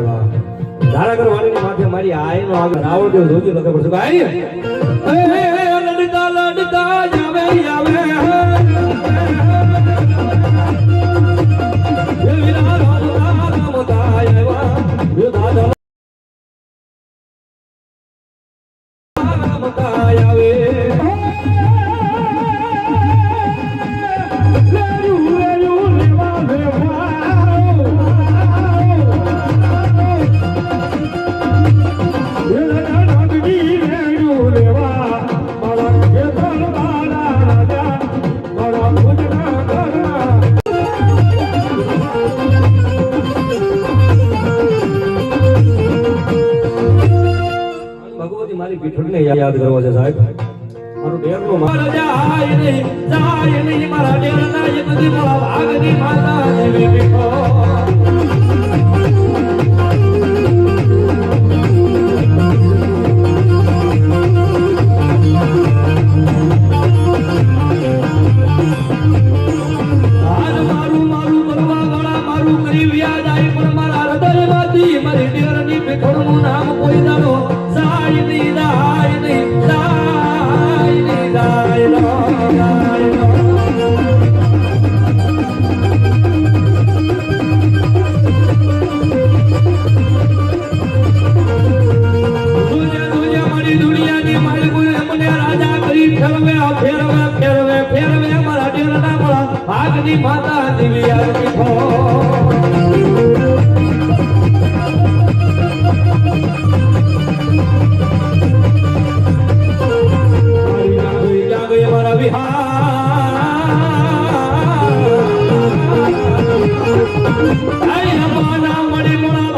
ભરાવા ધારાગર માથે મારી આયનો આગળ રાવણ દેવ ધોતી લખે પડશે. આય એ લડતા લડતા જાવે આવે ભગવતી મારી પીઠળને યાદ કરવો છે, સાહેબ. મારો ડેરનો જાય નહીં જાય નહીં, મારા ડેરના એ મારા ભાગની માતા દેવી પીઠો ફેરવે આ ફેરવે ફેરવે ફેરવે મારા ડેરના મારા આગની માતા દેવી આવી હો મારી જાગઈ જાગઈ મારા વિહાર. આઈ અમાના મળી મોણા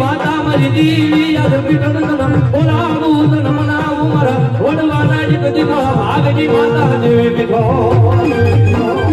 માતા મરી દીવી યાદ પીઠ નમ બોલાવું તન નમ મારા વડવાના જ બધી મારા ભાગની માતા દેવી પીઠો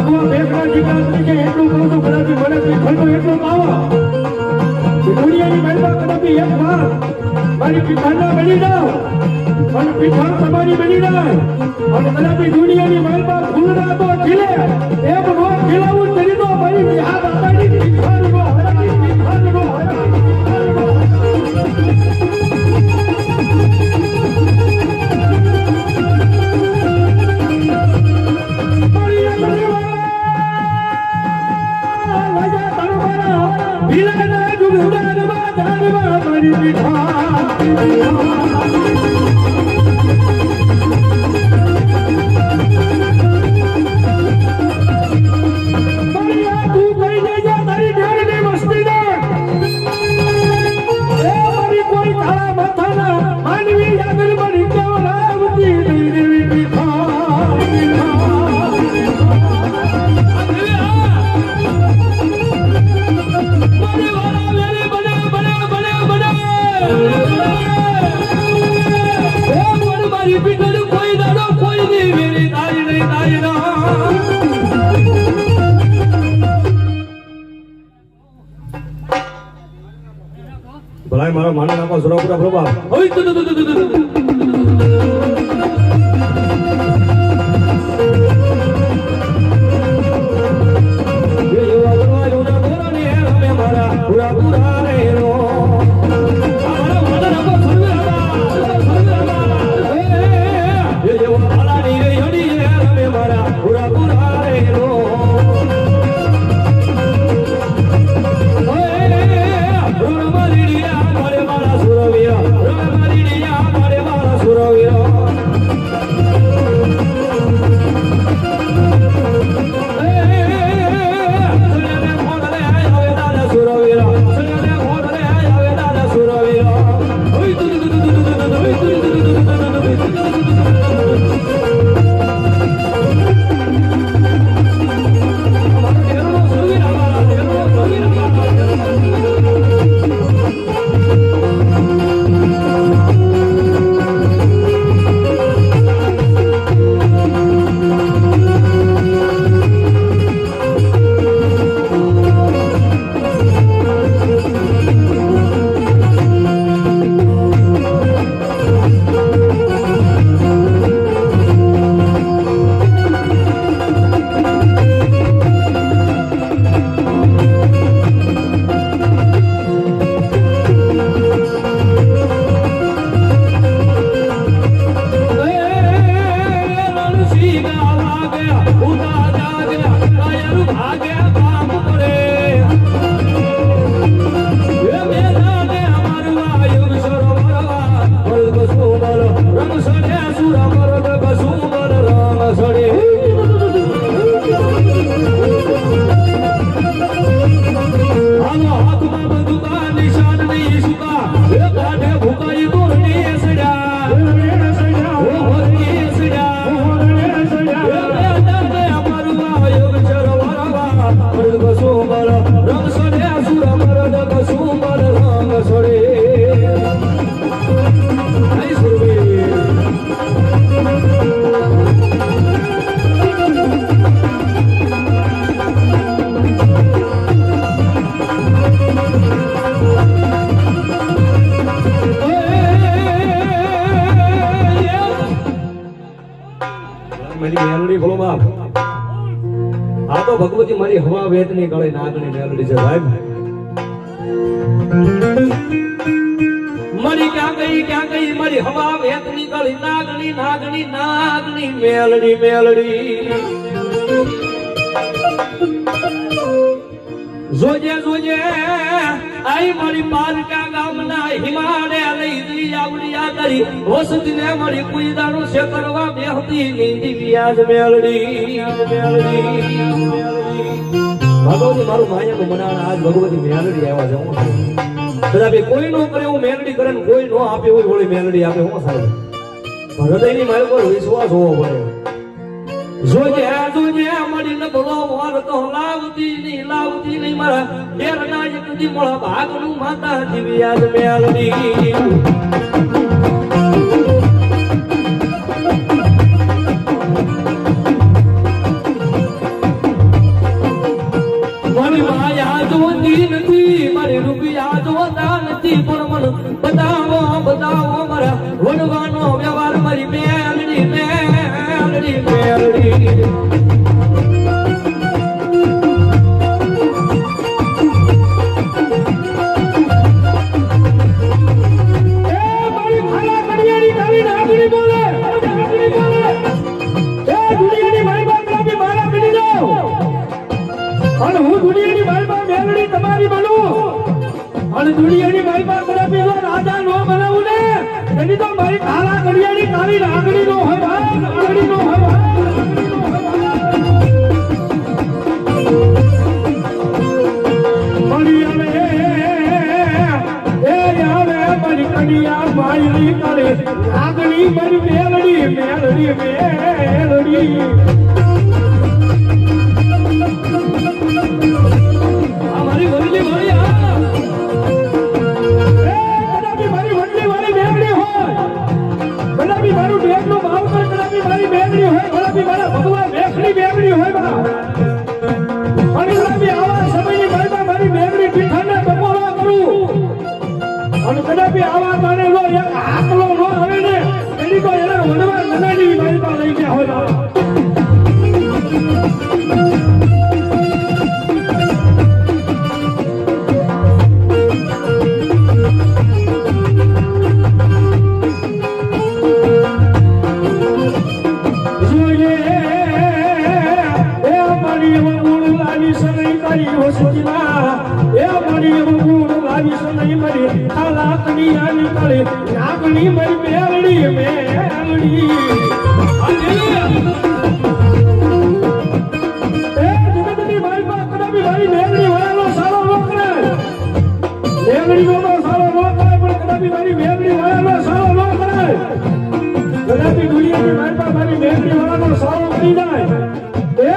ભગવાન બેકરા જીવન કે એટલું કહું તો કદાચ મને પીઠળનો એટલો પાવો. દુનિયાની મહિમા કદાચ એક વાર મારી પીઠળના બની જાઓ અને પીઠાણ તમારી બની જાય. અને કદાચ દુનિયાની મહિમા ફૂલના તો ખીલે, એમ નો ખીલાવું તરી તો મારી માનવી મારી મેલડી બોલો બાપ. આ તો ભગવતી મારી હવા વેતની ગળે નાગની મેલડી છે સાહેબ મારી ક્યાં ગઈ ક્યાં ગઈ? મારી હવા વેતની ગળી નાગણી નાગણી નાગની મેલડી મેલડી. જોજે જોજે. આઈ મારી પારકા ગામના હિમાડે લઈ આવડિયા કરી. વસતીને મારી કુઈદાનું છે કરવા બેહતી નીંદી વ્યાજ મેળડી ભગવતી મારું માયાનું મનાણ આજ ભગવતી મેલડી આવ્યા હું કદાચ કોઈ નો કરે એવું મેલડી કરે ને કોઈ નો આપે હોય વળી મેલડી આપે, હું સાહેબ હૃદયની મારી પર વિશ્વાસ હોવો પડે. જોજે જોજે લાવતી નહીં મારા ઘેર ના એક દી મોળા ભાગનું માતા જીવી આજ દુનિયાની મારી મેળડી તમારી બનું. અને દુનિયાની બાપ ગુલાબી રાજા નો બનાવું ને, એની તો મારી કાળા કડિયાની કાળી નાગણી નો હોય ભાઈ નાગણી નો હોય આવે મારી મેળડી મેળડી કરે. અને કદાપી આવા માને એક આકલો નો આવે ને એની કોઈ એના વાળાનો જાય એ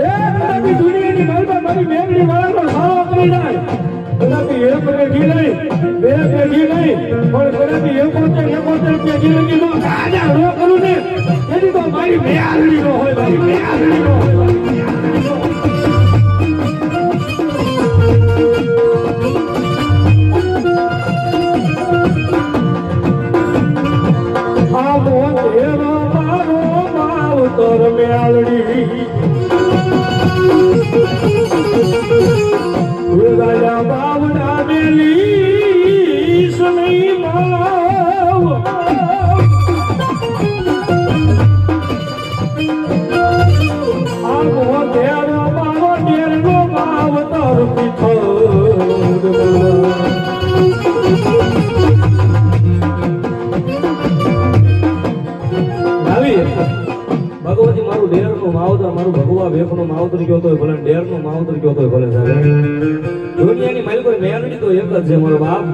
એ કદાપી દુનિયાની પાસે મારી મેલડી વાળાનો સારો કરી જાય કદાપી એક પેઢી નહીં બે પેઢી નહીં પણ કદાપી એકોતેર એકોતેર પેઢી લગીનો રાજા ન કરું ને એની તો મારી મેલડી નો હોય, મારી બે નો મેલડી નો હોય. માવતર મેલડી વેફ માવતર કયો તો ભલે ડેરનું માવતર કયો તો ભલે સાહેબ. દુનિયાની મારી કોઈ મેલડી તો એક જ છે મારો બાપ.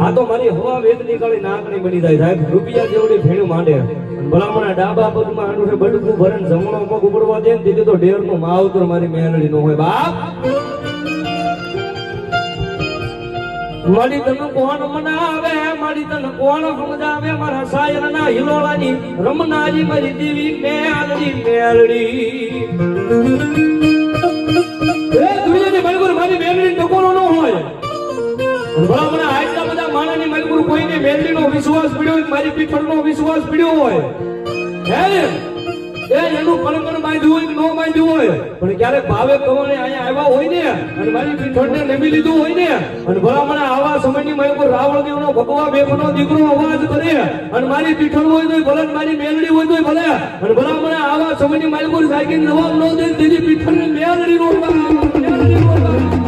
આ તો મારી હવા વેદ નીકળી નાકની બની જાય સાહેબ. રૂપિયા જેવડી ભેણું માંડે. ભલામણા ડાબા પગમાં આનું બડકું ભરણ જમણો પગ ઉપડવા દે ને તો ડેરનું માવતર મારી મેલડી નો હોય બાપ. મારી તને કોણ મનાવે? મારી તને કોણ સમજાવે? મારા સાયર ના હિલોળાની રમનારી મારી દેવી એ મારી ટકોરો ન હોય. ભલા મને આટલા બધા માણાની મલગુર કોઈને મેલડીનો વિશ્વાસ પડ્યો મારી પીઠળનો વિશ્વાસ પડ્યો હોય. હે એ હોય પણ ક્યારેક ભાવે કવને અહીંયા આવ્યા હોય ને, અને મારી પીઠળને નમી લીધું હોય ને, અને ભલા મને આવા સમયની મારી કોઈ રાવણ દેવનો ભગવા બેફનો દીકરો અવાજ કરે, અને મારી પીઠળ હોય તોય ભલે મારી મેલડી હોય તોય ભલે, અને ભલા આવા સમયની કોઈ સાયકલ જવાબ ન દે તેની મેલડી નો મેલડી નો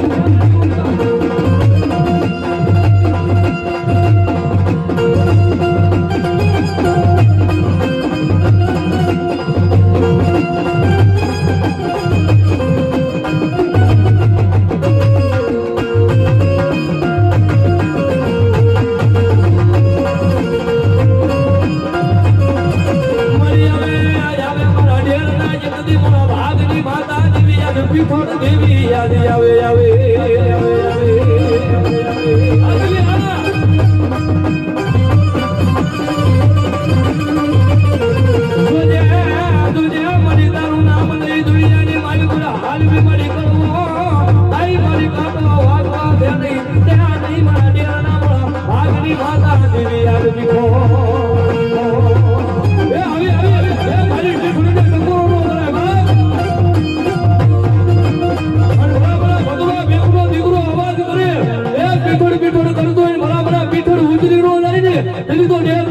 ને એની તો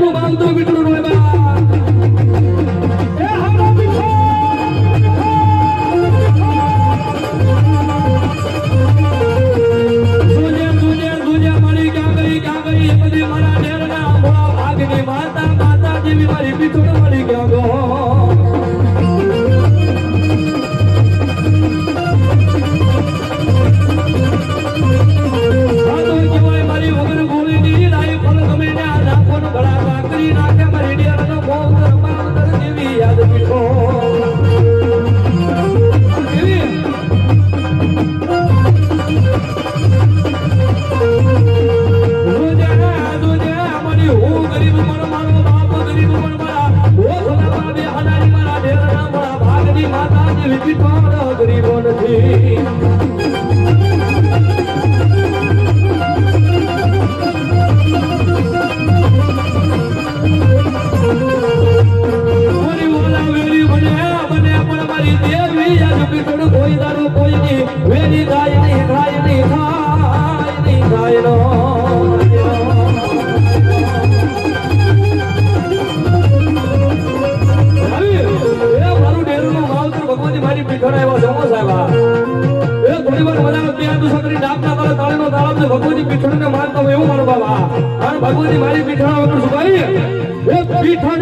કરી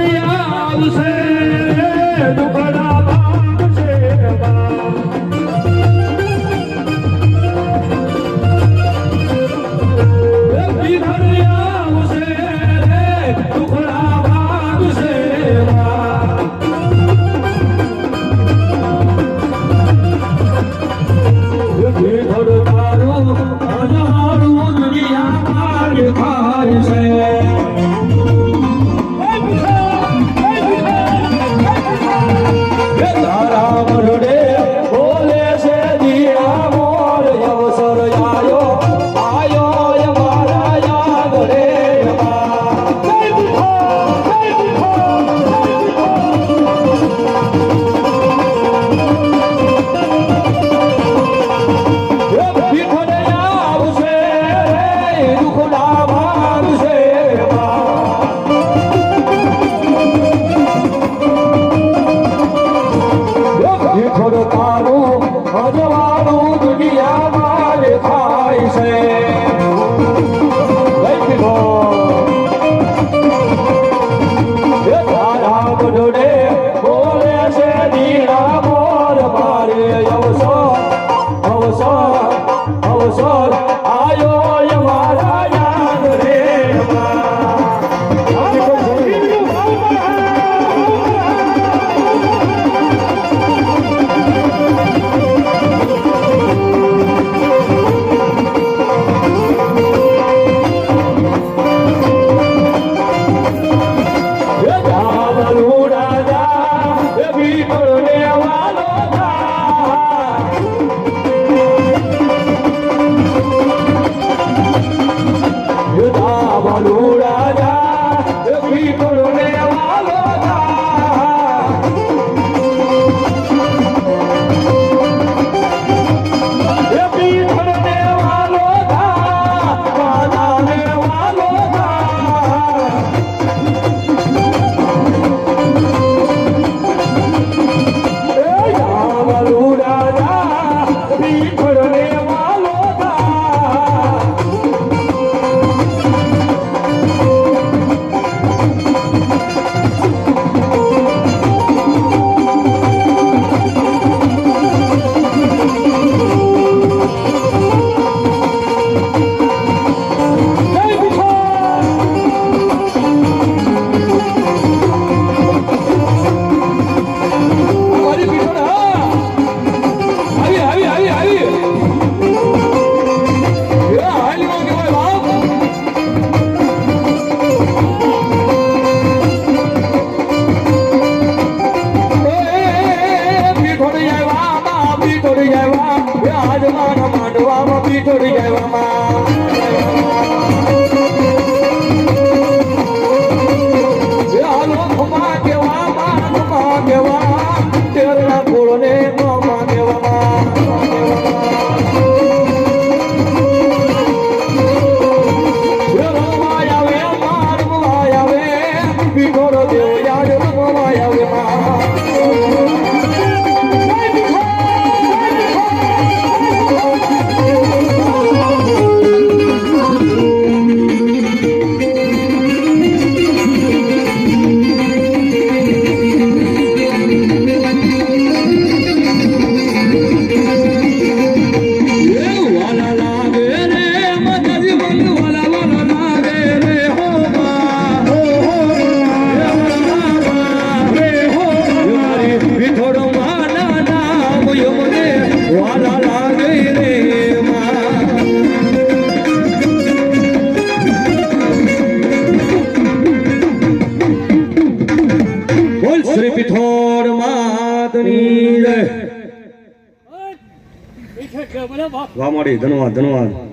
ધન્યવાદ ધન્યવાદ